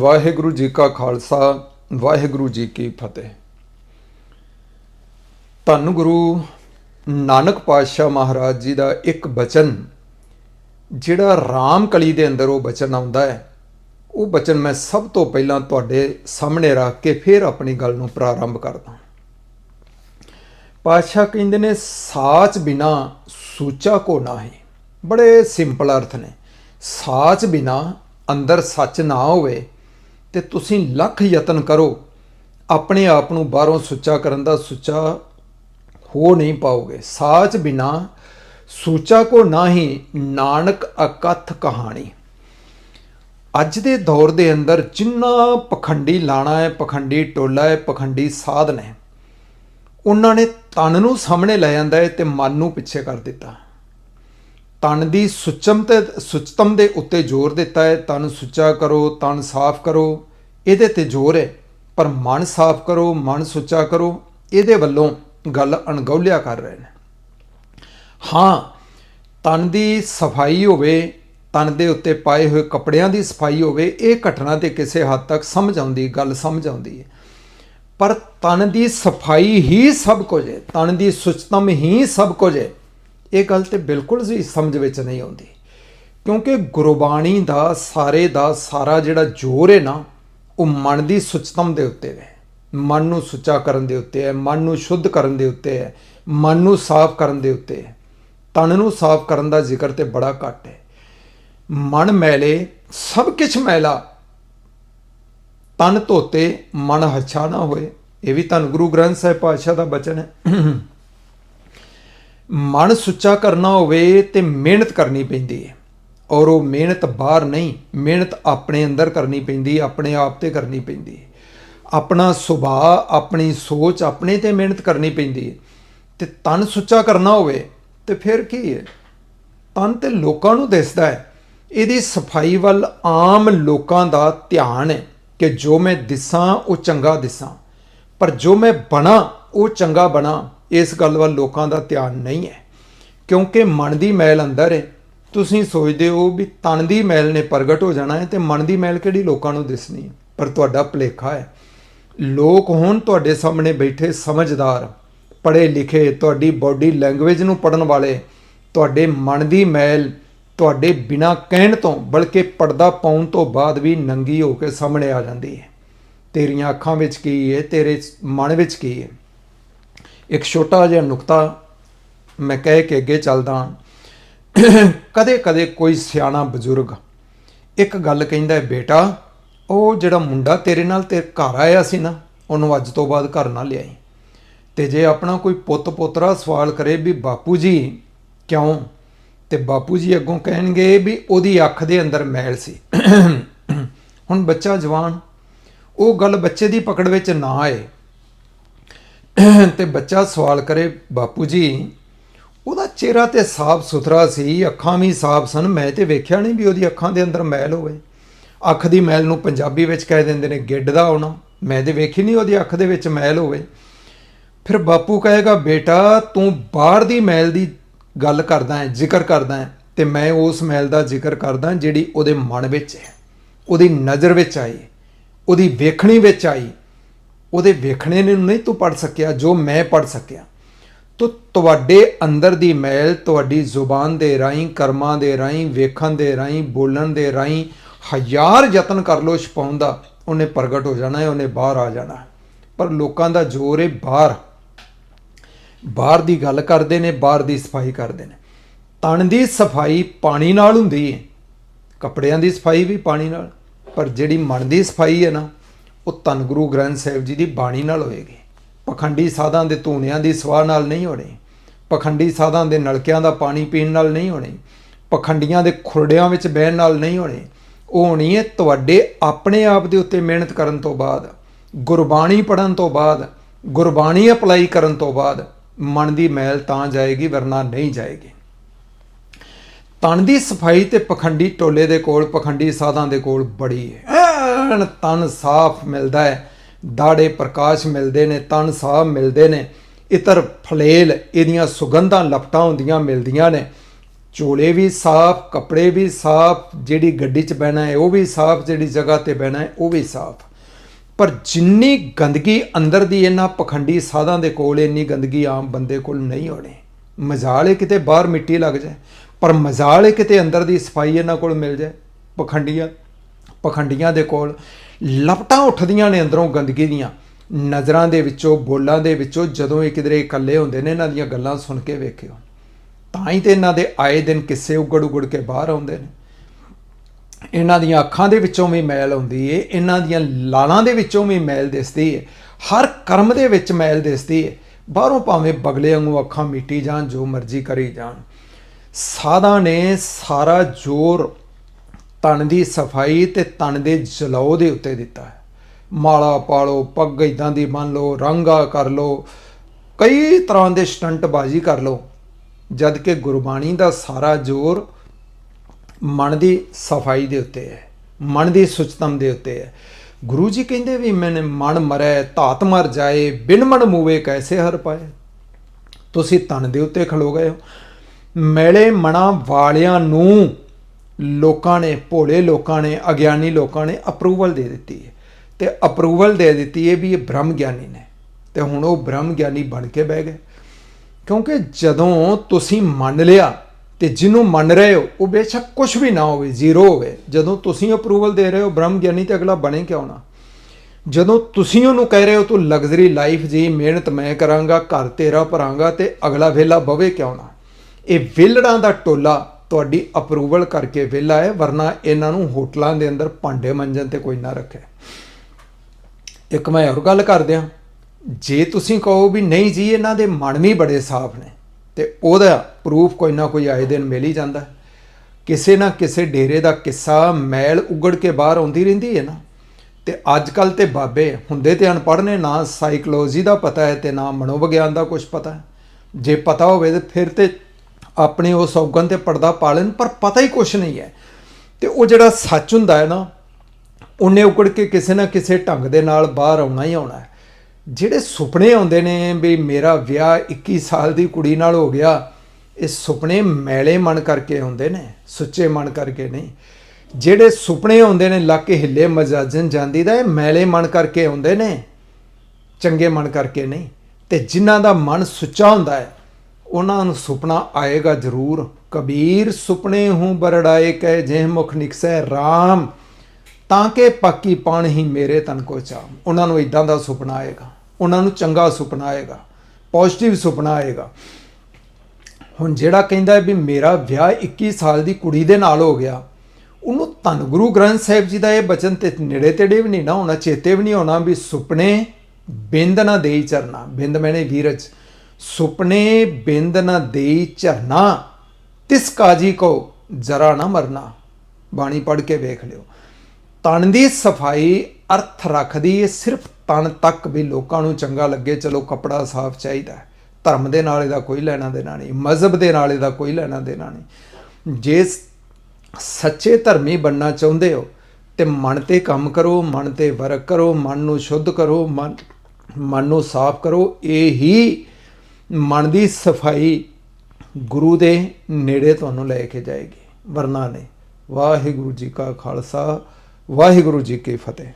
ਵਾਹਿਗੁਰੂ ਜੀ ਕਾ ਖਾਲਸਾ, ਵਾਹਿਗੁਰੂ ਜੀ ਕੀ ਫਤਿਹ। ਧੰਨ ਗੁਰੂ ਨਾਨਕ ਪਾਤਸ਼ਾਹ ਮਹਾਰਾਜ ਜੀ ਦਾ ਇੱਕ ਬਚਨ, ਜਿਹੜਾ ਰਾਮ ਕਲੀ ਦੇ ਅੰਦਰ ਉਹ ਬਚਨ ਆਉਂਦਾ ਹੈ, ਉਹ ਬਚਨ ਮੈਂ ਸਭ ਤੋਂ ਪਹਿਲਾਂ ਤੁਹਾਡੇ ਸਾਹਮਣੇ ਰੱਖ ਕੇ ਫਿਰ ਆਪਣੀ ਗੱਲ ਨੂੰ ਪ੍ਰਾਰੰਭ ਕਰਦਾ ਪਾਤਸ਼ਾਹ ਕਹਿੰਦੇ ਨੇ, ਸਾਚ ਬਿਨਾ ਸੂਚਾ ਕੋ ਨਾਹੀ। ਬੜੇ ਸਿੰਪਲ ਅਰਥ ਨੇ। ਸਾਚ ਬਿਨਾ ਅੰਦਰ ਸੱਚ ਨਾ ਹੋਵੇ ਤੇ ਤੁਸੀਂ ਲੱਖ ਯਤਨ ਕਰੋ। ਆਪਣੇ ਆਪ ਨੂੰ ਬਾਹਰੋਂ ਸੁੱਚਾ ਕਰਨ ਦਾ ਸੁੱਚਾ ਹੋ ਨਹੀਂ ਪਾਓਗੇ। ਸਾਚ ਬਿਨਾ ਸੂਚਾ ਕੋ ਨਾਹੀ ਨਾਨਕ ਅਕਥ ਕਹਾਣੀ। ਅੱਜ ਦੇ ਦੌਰ ਦੇ ਅੰਦਰ ਜਿੰਨਾ ਪਖੰਡੀ ਲਾਣਾ ਹੈ, ਪਖੰਡੀ ਟੋਲਾ ਹੈ, ਪਖੰਡੀ ਸਾਧਨ ਹੈ, ਉਹਨਾਂ ਨੇ ਤਨ ਨੂੰ ਸਾਹਮਣੇ ਲੈ ਜਾਂਦਾ ਹੈ ਤੇ ਮਨ ਨੂੰ ਪਿੱਛੇ ਕਰ ਦਿੱਤਾ। ਤਨ ਦੀ ਸੁਚਮ ਤੇ ਸੁਚਤਮ ਦੇ ਉੱਤੇ ਜ਼ੋਰ ਦਿੱਤਾ ਹੈ। ਤਨ ਸੁੱਚਾ ਕਰੋ, ਤਨ ਸਾਫ਼ ਕਰੋ। ਇਹਦੇ ਤੇ ਜ਼ੋਰ ਹੈ। ਪਰ ਮਨ ਸਾਫ਼ ਕਰੋ, ਮਨ ਸੁੱਚਾ ਕਰੋ, ਇਹਦੇ ਵੱਲੋਂ ਗੱਲ ਅਣਗੌਲਿਆ ਕਰ ਰਹੇ ਨੇ। ਹਾਂ, ਤਨ ਦੀ ਸਫ਼ਾਈ ਹੋਵੇ, ਤਨ ਦੇ ਉੱਤੇ ਪਾਏ ਹੋਏ ਕੱਪੜਿਆਂ ਦੀ ਸਫ਼ਾਈ ਹੋਵੇ, ਇਹ ਘਟਨਾ ਤੇ ਕਿਸੇ ਹੱਦ ਤੱਕ ਸਮਝ ਆਉਂਦੀ, ਗੱਲ ਸਮਝ ਆਉਂਦੀ ਹੈ। ਪਰ ਤਨ ਦੀ ਸਫ਼ਾਈ ਹੀ ਸਭ ਕੁਝ ਹੈ। ਤਨ ਦੀ ਸੁਚਤਮ ਹੀ ਸਭ ਕੁਝ ਹੈ। ਇਹ ਗੱਲ ਤੇ ਬਿਲਕੁਲ ਵੀ ਸਮਝ ਵਿੱਚ ਨਹੀਂ ਆਉਂਦੀ। ਕਿਉਂਕਿ ਗੁਰਬਾਣੀ ਦਾ, ਸਾਰੇ ਦਾ, ਸਾਰਾ ਜਿਹੜਾ ਜੋਰ ਹੈ ਨਾ ਉਹ ਮਨ ਦੀ ਸੁਚਤਮ ਦੇ ਉੱਤੇ ਹੈ ਮਨ ਨੂੰ ਸੁੱਚਾ ਕਰਨ ਦੇ ਉੱਤੇ ਹੈ, ਮਨ ਨੂੰ ਸ਼ੁੱਧ ਕਰਨ ਦੇ ਉੱਤੇ ਹੈ, ਮਨ ਨੂੰ ਸਾਫ਼ ਕਰਨ ਦੇ ਉੱਤੇ ਹੈ। ਤਨ ਨੂੰ ਸਾਫ਼ ਕਰਨ ਦਾ ਜ਼ਿਕਰ ਤੇ ਬੜਾ ਘੱਟ ਹੈ। ਮਨ ਮੈਲੇ, ਸਭ ਕੁਝ ਮੈਲਾ। ਤਨ ਧੋਤੇ, ਮਨ ਹੱਛਾ ਨਾ ਹੋਏ। ਇਹ ਵੀ ਧੰਨ ਗੁਰੂ ਗ੍ਰੰਥ ਸਾਹਿਬ ਪਾਤਸ਼ਾਹ ਦਾ ਬਚਨ ਹੈ। ਮਨ ਸੁੱਚਾ ਕਰਨਾ ਹੋਵੇ ਤੇ ਮਿਹਨਤ ਕਰਨੀ ਪੈਂਦੀ ਹੈ। ਔਰ ਉਹ ਮਿਹਨਤ ਬਾਹਰ ਨਹੀਂ, ਮਿਹਨਤ ਆਪਣੇ ਅੰਦਰ ਕਰਨੀ ਪੈਂਦੀ ਆਪਣੇ ਆਪ ਤੇ ਕਰਨੀ ਪੈਂਦੀ ਆਪਣਾ ਸੁਭਾਅ, ਆਪਣੀ ਸੋਚ ਆਪਣੇ ਤੇ ਮਿਹਨਤ ਕਰਨੀ ਪੈਂਦੀ ਹੈ। ਤੇ ਤਨ ਸੁੱਚਾ ਕਰਨਾ ਹੋਵੇ, ਤੇ ਫਿਰ ਕੀ ਹੈ? ਤਨ ਤੇ ਲੋਕਾਂ ਨੂੰ ਦਿਸਦਾ ਹੈ। ਇਹਦੀ ਸਫ਼ਾਈ ਵੱਲ ਆਮ ਲੋਕਾਂ ਦਾ ਧਿਆਨ ਹੈ ਕਿ ਜੋ ਮੈਂ ਦਿਸਾਂ, ਉਹ ਚੰਗਾ ਦਿਸਾਂ। ਪਰ ਜੋ ਮੈਂ ਬਣਾ, ਉਹ ਚੰਗਾ ਬਣਾ, ਇਸ ਗੱਲ ਵੱਲ ਲੋਕਾਂ ਦਾ ਧਿਆਨ ਨਹੀਂ ਹੈ। ਕਿਉਂਕਿ ਮਨ ਦੀ ਮੈਲ ਅੰਦਰ ਹੈ। ਤੁਸੀਂ ਸੋਚਦੇ ਹੋ ਵੀ ਤਨ ਦੀ ਮੈਲ ਨੇ ਪ੍ਰਗਟ ਹੋ ਜਾਣਾ ਹੈ ਤੇ ਮਨ ਦੀ ਮੈਲ ਕਿਹੜੀ ਲੋਕਾਂ ਨੂੰ ਦਿਸਣੀ ਹੈ? ਪਰ ਤੁਹਾਡਾ ਭੁਲੇਖਾ ਹੈ। ਲੋਕ ਹੋਣ ਤੁਹਾਡੇ ਸਾਹਮਣੇ ਬੈਠੇ ਸਮਝਦਾਰ, ਪੜ੍ਹੇ ਲਿਖੇ, ਤੁਹਾਡੀ ਬਾਡੀ ਲੈਂਗੁਏਜ ਨੂੰ ਪੜਨ ਵਾਲੇ, ਤੁਹਾਡੇ ਮਨ ਦੀ ਮੈਲ ਤੁਹਾਡੇ ਬਿਨਾ ਕਹਿਣ ਤੋਂ, ਬਲਕਿ ਪਰਦਾ ਪਾਉਣ ਤੋਂ ਬਾਅਦ ਵੀ ਨੰਗੀ ਹੋ ਕੇ ਸਾਹਮਣੇ ਆ ਜਾਂਦੀ ਹੈ। ਤੇਰੀਆਂ ਅੱਖਾਂ ਵਿੱਚ ਕੀ ਹੈ, ਤੇਰੇ ਮਨ ਵਿੱਚ ਕੀ ਹੈ? ਇੱਕ ਛੋਟਾ ਜਿਹਾ ਨੁਕਤਾ ਮੈਂ ਕਹਿ ਕੇ ਅੱਗੇ ਚੱਲਦਾ ਕਦੇ ਕਦੇ ਕੋਈ ਸਿਆਣਾ ਬਜ਼ੁਰਗ ਇੱਕ ਗੱਲ ਕਹਿੰਦਾ ਹੈ, ਬੇਟਾ, ਉਹ ਜਿਹੜਾ ਮੁੰਡਾ ਤੇਰੇ ਨਾਲ ਤੇ ਘਰ ਆਇਆ ਸੀ ਨਾ, ਉਹਨੂੰ ਅੱਜ ਤੋਂ ਬਾਅਦ ਘਰ ਨਾ ਲਿਆਈ। ਤੇ ਜੇ ਆਪਣਾ ਕੋਈ ਪੁੱਤ ਪੋਤਰਾ ਸਵਾਲ ਕਰੇ ਵੀ ਬਾਪੂ ਜੀ ਕਿਉਂ? ਤੇ ਬਾਪੂ ਜੀ ਅੱਗੋਂ ਕਹਿਣਗੇ ਵੀ ਉਹਦੀ ਅੱਖ ਦੇ ਅੰਦਰ ਮੈਲ ਸੀ। ਹੁਣ ਬੱਚਾ ਜਵਾਨ, ਉਹ ਗੱਲ ਬੱਚੇ ਦੀ ਪਕੜ ਵਿੱਚ ਨਾ ਆਏ। ਤੇ ਬੱਚਾ ਸਵਾਲ ਕਰੇ, ਬਾਪੂ ਜੀ ਉਹਦਾ ਚਿਹਰਾ ਤੇ ਸਾਫ਼ ਸੁਥਰਾ ਸੀ, ਅੱਖਾਂ ਵੀ ਸਾਫ਼ ਸਨ। ਮੈਂ ਤੇ ਵੇਖਿਆ ਨਹੀਂ ਵੀ ਉਹਦੀ ਅੱਖਾਂ ਦੇ ਅੰਦਰ ਮੈਲ ਹੋਵੇ। ਅੱਖ ਦੀ ਮੈਲ ਨੂੰ ਪੰਜਾਬੀ ਵਿੱਚ ਕਹਿ ਦਿੰਦੇ ਨੇ, ਗਿੱਡ ਦਾ ਆਉਣਾ ਮੈਂ ਤੇ ਵੇਖੀ ਨਹੀਂ ਉਹਦੀ ਅੱਖ ਦੇ ਵਿੱਚ ਮੈਲ ਹੋਵੇ। ਫਿਰ ਬਾਪੂ ਕਹੇਗਾ, ਬੇਟਾ, ਤੂੰ ਬਾਹਰ ਦੀ ਮੈਲ ਦੀ ਗੱਲ ਕਰਦਾ ਹੈ, ਜ਼ਿਕਰ ਕਰਦਾ ਹੈ, ਤੇ ਮੈਂ ਉਸ ਮੈਲ ਦਾ ਜ਼ਿਕਰ ਕਰਦਾ ਜਿਹੜੀ ਉਹਦੇ ਮਨ ਵਿੱਚ ਹੈ। ਉਹਦੀ ਨਜ਼ਰ ਵਿੱਚ ਆਈ, ਉਹਦੀ ਵੇਖਣੀ ਵਿੱਚ ਆਈ। ਉਹਦੇ ਵੇਖਣੇ ਨੂੰ ਨਹੀਂ ਤੂੰ ਪੜ ਸਕਿਆ, ਜੋ ਮੈਂ ਪੜ ਸਕਿਆ। ਤੋ ਤੁਹਾਡੇ ਅੰਦਰ ਦੀ ਮੈਲ ਤੁਹਾਡੀ ਜ਼ੁਬਾਨ ਦੇ ਰਾਹੀਂ, ਕਰਮਾਂ ਦੇ ਰਾਹੀਂ, ਵੇਖਣ ਦੇ ਰਾਹੀਂ, ਬੋਲਣ ਦੇ ਰਾਹੀਂ ਹਜ਼ਾਰ ਯਤਨ ਕਰ ਲੋ ਛਪਾਉਣ ਦਾ, ਉਹਨੇ ਪ੍ਰਗਟ ਹੋ ਜਾਣਾ ਹੈ, ਉਹਨੇ ਬਾਹਰ ਆ ਜਾਣਾ ਪਰ ਲੋਕਾਂ ਦਾ ਜ਼ੋਰ ਹੈ ਬਾਹਰ। ਬਾਹਰ ਦੀ ਗੱਲ ਕਰਦੇ ਨੇ, ਬਾਹਰ ਦੀ ਸਫ਼ਾਈ ਕਰਦੇ ਨੇ। ਤਨ ਦੀ ਸਫ਼ਾਈ ਪਾਣੀ ਨਾਲ ਹੁੰਦੀ ਹੈ। ਕੱਪੜਿਆਂ ਦੀ ਸਫ਼ਾਈ ਵੀ ਪਾਣੀ ਨਾਲ। ਪਰ ਜਿਹੜੀ ਮਨ ਦੀ ਸਫ਼ਾਈ ਹੈ ਨਾ, ਉਹ ਧੰਨ ਗੁਰੂ ਗ੍ਰੰਥ ਸਾਹਿਬ ਜੀ ਦੀ ਬਾਣੀ ਨਾਲ ਹੋਏਗੀ। ਪਖੰਡੀ ਸਾਧਾਂ ਦੇ ਧੂਣਿਆਂ ਦੀ ਸਵਾਹ ਨਾਲ ਨਹੀਂ ਹੋਣੀ। ਪਖੰਡੀ ਸਾਧਾਂ ਦੇ ਨਲਕਿਆਂ ਦਾ ਪਾਣੀ ਪੀਣ ਨਾਲ ਨਹੀਂ ਹੋਣੀ। ਪਖੰਡੀਆਂ ਦੇ ਖੁਰੜਿਆਂ ਵਿੱਚ ਬਹਿਣ ਨਾਲ ਨਹੀਂ ਹੋਣੀ। ਉਹ ਹੋਣੀ ਹੈ ਤੁਹਾਡੇ ਆਪਣੇ ਆਪ ਦੇ ਉੱਤੇ ਮਿਹਨਤ ਕਰਨ ਤੋਂ ਬਾਅਦ, ਗੁਰਬਾਣੀ ਪੜਨ ਤੋਂ ਬਾਅਦ, ਗੁਰਬਾਣੀ ਅਪਲਾਈ ਕਰਨ ਤੋਂ ਬਾਅਦ, ਮਨ ਦੀ ਮੈਲ ਤਾਂ ਜਾਏਗੀ, ਵਰਨਾ ਨਹੀਂ ਜਾਏਗੀ। ਤਨ ਦੀ ਸਫ਼ਾਈ ਤੇ ਪਖੰਡੀ ਟੋਲੇ ਦੇ ਕੋਲ, ਪਖੰਡੀ ਸਾਧਾਂ ਦੇ ਕੋਲ ਬੜੀ ਹੈ। ਐਨ ਤਨ ਸਾਫ਼ ਮਿਲਦਾ ਹੈ। ਦਾੜੇ ਪ੍ਰਕਾਸ਼ ਮਿਲਦੇ ਨੇ, ਤਨ ਸਾਫ਼ ਮਿਲਦੇ ਨੇ, ਇਤਰ ਫਲੇਲ ਇਹਦੀਆਂ ਸੁਗੰਧਾਂ ਲਪਟਾਂ ਹੁੰਦੀਆਂ ਮਿਲਦੀਆਂ ਨੇ। ਚੋਲੇ ਵੀ ਸਾਫ਼, ਕੱਪੜੇ ਵੀ ਸਾਫ਼, ਜਿਹੜੀ ਗੱਡੀ 'ਚ ਬਹਿਣਾ ਹੈ ਉਹ ਵੀ ਸਾਫ਼, ਜਿਹੜੀ ਜਗ੍ਹਾ ਤੇ ਬਹਿਣਾ ਹੈ ਉਹ ਵੀ ਸਾਫ਼। ਪਰ ਜਿੰਨੀ ਗੰਦਗੀ ਅੰਦਰ ਦੀ ਇਹਨਾਂ ਪਖੰਡੀ ਸਾਧਾਂ ਦੇ ਕੋਲ ਇੰਨੀ ਗੰਦਗੀ ਆਮ ਬੰਦੇ ਕੋਲ ਨਹੀਂ ਹੋਣੀ। ਮਜ਼ਾਲ ਹੈ ਕਿਤੇ ਬਾਹਰ ਮਿੱਟੀ ਲੱਗ ਜਾਏ, ਪਰ ਮਜ਼ਾਲ ਹੈ ਕਿਤੇ ਅੰਦਰ ਦੀ ਸਫ਼ਾਈ ਇਹਨਾਂ ਕੋਲ ਮਿਲ ਜਾਏ, ਪਖੰਡੀਆਂ ਪਖੰਡੀਆਂ ਦੇ ਕੋਲ। ਲਪਟਾਂ ਉੱਠਦੀਆਂ ਨੇ ਅੰਦਰੋਂ ਗੰਦਗੀ ਦੀਆਂ। ਨਜ਼ਰਾਂ ਦੇ ਵਿੱਚੋਂ, ਬੋਲਾਂ ਦੇ ਵਿੱਚੋਂ ਜਦੋਂ ਇਹ ਕਿਧਰੇ ਇਕੱਲੇ ਹੁੰਦੇ ਨੇ, ਇਹਨਾਂ ਦੀਆਂ ਗੱਲਾਂ ਸੁਣ ਕੇ ਵੇਖਿਓ। ਤਾਂ ਹੀ ਤੇ ਇਹਨਾਂ ਦੇ ਆਏ ਦਿਨ ਕਿੱਸੇ ਉਗੜ ਉਗੜ ਕੇ ਬਾਹਰ ਆਉਂਦੇ ਨੇ। ਇਹਨਾਂ ਦੀਆਂ ਅੱਖਾਂ ਦੇ ਵਿੱਚੋਂ ਵੀ ਮੈਲ ਆਉਂਦੀ ਏ, ਇਹਨਾਂ ਦੀਆਂ ਲਾਲਾਂ ਦੇ ਵਿੱਚੋਂ ਵੀ ਮੈਲ ਦਿਸਦੀ ਏ, ਹਰ ਕਰਮ ਦੇ ਵਿੱਚ ਮੈਲ ਦਿਸਦੀ ਏ। ਬਾਹਰੋਂ ਭਾਵੇਂ ਬਗਲੇ ਵਾਂਗੂ ਅੱਖਾਂ ਮੀਟੀ ਜਾਣ, ਜੋ ਮਰਜ਼ੀ ਕਰੀ ਜਾਣ। ਸਾਧਾਂ ਨੇ ਸਾਰਾ ਜ਼ੋਰ ਤਨ ਦੀ ਸਫ਼ਾਈ ਤੇ ਤਨ ਦੇ ਜਲਾਉ ਦੇ ਉੱਤੇ ਦਿੱਤਾ ਹੈ। ਮਾਲਾ ਪਾਲੋ, ਪੱਗ ਇਦਾਂ ਦੀ ਮੰਨ ਲਓ, ਰੰਗਾ ਕਰ ਲਓ, ਕਈ ਤਰ੍ਹਾਂ ਦੇ ਸਟੰਟ ਬਾਜੀ ਕਰ ਲਓ, ਜਦ ਕਿ ਗੁਰਬਾਣੀ ਦਾ ਸਾਰਾ ਜ਼ੋਰ ਮਨ ਦੀ ਸਫ਼ਾਈ ਦੇ ਉੱਤੇ ਹੈ, ਮਨ ਦੀ ਸੁਚਤਮ ਦੇ ਉੱਤੇ ਹੈ। ਗੁਰੂ ਜੀ ਕਹਿੰਦੇ ਵੀ, ਮੈਨੇ ਮਨ ਮਰੈ, ਧਾਤ ਮਰ ਜਾਏ, ਬਿਨ ਮਨ ਮੂਵੇ ਕੈਸੇ ਹਰ ਪਾਏ? ਤੁਸੀਂ ਤਨ ਦੇ ਉੱਤੇ ਖਲੋ ਗਏ ਹੋ। ਮੈਲੇ ਮਣਾ ਵਾਲਿਆਂ ਨੂੰ ਲੋਕਾਂ ਨੇ, ਭੋਲੇ ਲੋਕਾਂ ਨੇ, ਅਗਿਆਨੀ ਲੋਕਾਂ ਨੇ ਅਪਰੂਵਲ ਦੇ ਦਿੱਤੀ ਹੈ। ਤੇ ਅਪਰੂਵਲ ਦੇ ਦਿੱਤੀ ਹੈ ਵੀ ਇਹ ਬ੍ਰਹਮ ਗਿਆਨੀ ਨੇ। ਤੇ ਹੁਣ ਉਹ ਬ੍ਰਹਮ ਗਿਆਨੀ ਬਣ ਕੇ ਬਹਿ ਗਏ। ਕਿਉਂਕਿ ਜਦੋਂ ਤੁਸੀਂ ਮੰਨ ਲਿਆ ਤੇ ਜਿਹਨੂੰ ਮੰਨ ਰਹੇ ਹੋ, ਉਹ ਬੇਸ਼ੱਕ ਕੁਝ ਵੀ ਨਾ ਹੋਵੇ, ਜ਼ੀਰੋ ਹੋਵੇ, ਜਦੋਂ ਤੁਸੀਂ ਅਪਰੂਵਲ ਦੇ ਰਹੇ ਹੋ ਬ੍ਰਹਮ ਗਿਆਨੀ ਤੇ ਅਗਲਾ ਬਣੇ ਕਿਉਂ ਨਾ? ਜਦੋਂ ਤੁਸੀਂ ਉਹਨੂੰ ਕਹਿ ਰਹੇ ਹੋ, ਤੂੰ ਲਗਜ਼ਰੀ ਲਾਈਫ ਜੀ, ਮਿਹਨਤ ਮੈਂ ਕਰਾਂਗਾ, ਘਰ ਤੇਰਾ ਭਰਾਂਗਾ ਤੇ ਅਗਲਾ ਵੇਲਾ ਬਵੇ ਕਿਉਂ ਨਾ? ਇਹ ਵਿਲੜਾਂ ਦਾ ਟੋਲਾ ਤੁਹਾਡੀ ਅਪਰੂਵਲ ਕਰਕੇ ਵਿਹਲਾ ਹੈ, ਵਰਨਾ ਇਹਨਾਂ ਨੂੰ ਹੋਟਲਾਂ ਦੇ ਅੰਦਰ ਭਾਂਡੇ ਮੰਜਣ ਤੇ ਕੋਈ ਨਾ ਰੱਖੇ। ਇੱਕ ਮੈਂ ਹੋਰ ਗੱਲ ਕਰ ਦਿਆਂ ਜੇ ਤੁਸੀਂ ਕਹੋ ਵੀ ਨਹੀਂ ਜੀ, ਇਹਨਾਂ ਦੇ ਮਨ ਵੀ ਬੜੇ ਸਾਫ਼ ਨੇ ਤੇ ਉਹਦਾ ਪ੍ਰੂਫ ਕੋਈ ਨਾ ਕੋਈ ਆਏ ਦਿਨ ਮਿਲ ਹੀ ਜਾਂਦਾ। ਕਿਸੇ ਨਾ ਕਿਸੇ ਡੇਰੇ ਦਾ ਕਿੱਸਾ ਮੈਲ ਉਗੜ ਕੇ ਬਾਹਰ ਆਉਂਦੀ ਰਹਿੰਦੀ ਹੈ ਨਾ। ਤੇ ਅੱਜ ਕੱਲ ਤੇ ਬਾਬੇ ਹੁੰਦੇ ਤੇ ਅਨਪੜ੍ਹ ਨੇ, ਨਾ ਸਾਈਕੋਲੋਜੀ ਦਾ ਪਤਾ ਹੈ ਤੇ ਨਾ ਮਨੋਵਿਗਿਆਨ ਦਾ ਕੁਝ ਪਤਾ ਹੈ। ਜੇ ਪਤਾ ਹੋਵੇ ਤੇ ਫਿਰ ਤੇ ਆਪਣੇ ਉਹ ਸੌਗਨ ਤੇ ਪਰਦਾ ਪਾ ਲੈਣ, ਪਰ ਪਤਾ ਹੀ ਕੁਛ ਨਹੀਂ ਹੈ। ਤੇ ਉਹ ਜਿਹੜਾ ਸੱਚ ਹੁੰਦਾ ਹੈ ਨਾ, ਉਹਨੇ ਉਕੜ ਕੇ ਕਿਸੇ ਨਾ ਕਿਸੇ ਢੰਗ ਦੇ ਨਾਲ ਬਾਹਰ ਆਉਣਾ ਹੀ ਆਉਣਾ ਹੈ। ਜਿਹੜੇ ਸੁਪਨੇ ਆਉਂਦੇ ਨੇ ਵੀ ਮੇਰਾ ਵਿਆਹ 21 ਸਾਲ ਦੀ ਕੁੜੀ ਨਾਲ ਹੋ ਗਿਆ, ਇਹ ਸੁਪਨੇ ਮੈਲੇ ਮਨ ਕਰਕੇ ਆਉਂਦੇ ਨੇ, ਸੁੱਚੇ ਮਨ ਕਰਕੇ ਨਹੀਂ। ਜਿਹੜੇ ਸੁਪਨੇ ਆਉਂਦੇ ਨੇ, ਲੱਕ ਹਿੱਲੇ ਮਜਾਜਨ ਜਾਂਦੀ ਦਾ, ਇਹ ਮੈਲੇ ਮਨ ਕਰਕੇ ਆਉਂਦੇ ਨੇ, ਚੰਗੇ ਮਨ ਕਰਕੇ ਨਹੀਂ। ਤੇ ਜਿਨ੍ਹਾਂ ਦਾ ਮਨ ਸੁੱਚਾ ਹੁੰਦਾ ਹੈ ਉਹਨਾਂ ਨੂੰ ਸੁਪਨਾ ਆਏਗਾ ਜ਼ਰੂਰ। ਕਬੀਰ ਸੁਪਨੇ ਹੂੰ ਬਰੜਾਏ, ਕਹਿ ਜਿਹ ਮੁਖ ਨਿਕਸੈ RAM ਤਾਂ ਕਿ ਪਾਕੀ ਪਾਣ ਹੀ ਮੇਰੇ ਤਨ ਕੋ ਚਾਮ। ਉਹਨਾਂ ਨੂੰ ਇਦਾਂ ਦਾ ਸੁਪਨਾ ਆਏਗਾ। ਉਹਨਾਂ ਨੂੰ ਚੰਗਾ ਸੁਪਨਾ ਆਏਗਾ। ਪੋਜ਼ਿਟਿਵ ਸੁਪਨਾ ਆਏਗਾ। ਹੁਣ ਜਿਹੜਾ ਕਹਿੰਦਾ ਵੀ ਮੇਰਾ ਵਿਆਹ 21 ਸਾਲ ਦੀ ਕੁੜੀ ਦੇ ਨਾਲ ਹੋ ਗਿਆ, ਉਹਨੂੰ ਧੰਨ ਗੁਰੂ ਗ੍ਰੰਥ ਸਾਹਿਬ ਜੀ ਦਾ ਇਹ ਬਚਨ ਤੇ ਨੇੜੇ ਤੇੜੇ ਵੀ ਨਹੀਂ ਨਾ ਹੋਣਾ, ਚੇਤੇ ਵੀ ਨਹੀਂ ਹੋਣਾ ਵੀ ਸੁਪਨੇ ਬਿੰਦ ਨਾ ਦੇਈ ਚਰਨਾ। ਬਿੰਦ ਮੈਨੇ ਵੀਰਜ ਸੁਪਨੇ ਬਿੰਦ ਨਾ ਦੇਈ ਝਰਨਾ, ਤਿਸ ਕਾਜੀ ਕੋ ਜਰਾ ਨਾ ਮਰਨਾ। ਬਾਣੀ ਪੜ੍ਹ ਕੇ ਵੇਖ ਲਿਓ। ਤਨ ਦੀ ਸਫ਼ਾਈ ਅਰਥ ਰੱਖਦੀ ਹੈ ਸਿਰਫ ਤਨ ਤੱਕ ਵੀ ਲੋਕਾਂ ਨੂੰ ਚੰਗਾ ਲੱਗੇ, ਚਲੋ ਕਪੜਾ ਸਾਫ਼ ਚਾਹੀਦਾ ਧਰਮ ਦੇ ਨਾਲ ਇਹਦਾ ਕੋਈ ਲੈਣਾ ਦੇਣਾ ਨਹੀਂ, ਮਜ਼ਹਬ ਦੇ ਨਾਲ ਇਹਦਾ ਕੋਈ ਲੈਣਾ ਦੇਣਾ ਨਹੀਂ। ਜੇ ਸੱਚੇ ਧਰਮੀ ਬਣਨਾ ਚਾਹੁੰਦੇ ਹੋ, ਤੇ ਮਨ ਤੇ ਕੰਮ ਕਰੋ, ਮਨ ਤੇ ਵਰਕ ਕਰੋ, ਮਨ ਨੂੰ ਸ਼ੁੱਧ ਕਰੋ, ਮਨ ਮਨ ਨੂੰ ਸਾਫ਼ ਕਰੋ, ਇਹ ਹੀ ਮਨ ਦੀ ਸਫ਼ਾਈ ਗੁਰੂ ਦੇ ਨੇੜੇ ਤੁਹਾਨੂੰ ਲੈ ਕੇ ਜਾਏਗੀ। ਵਰਨਾ ਨੇ ਵਾਹਿਗੁਰੂ ਜੀ ਕਾ ਖਾਲਸਾ, ਵਾਹਿਗੁਰੂ ਜੀ ਕੀ ਫਤਿਹ।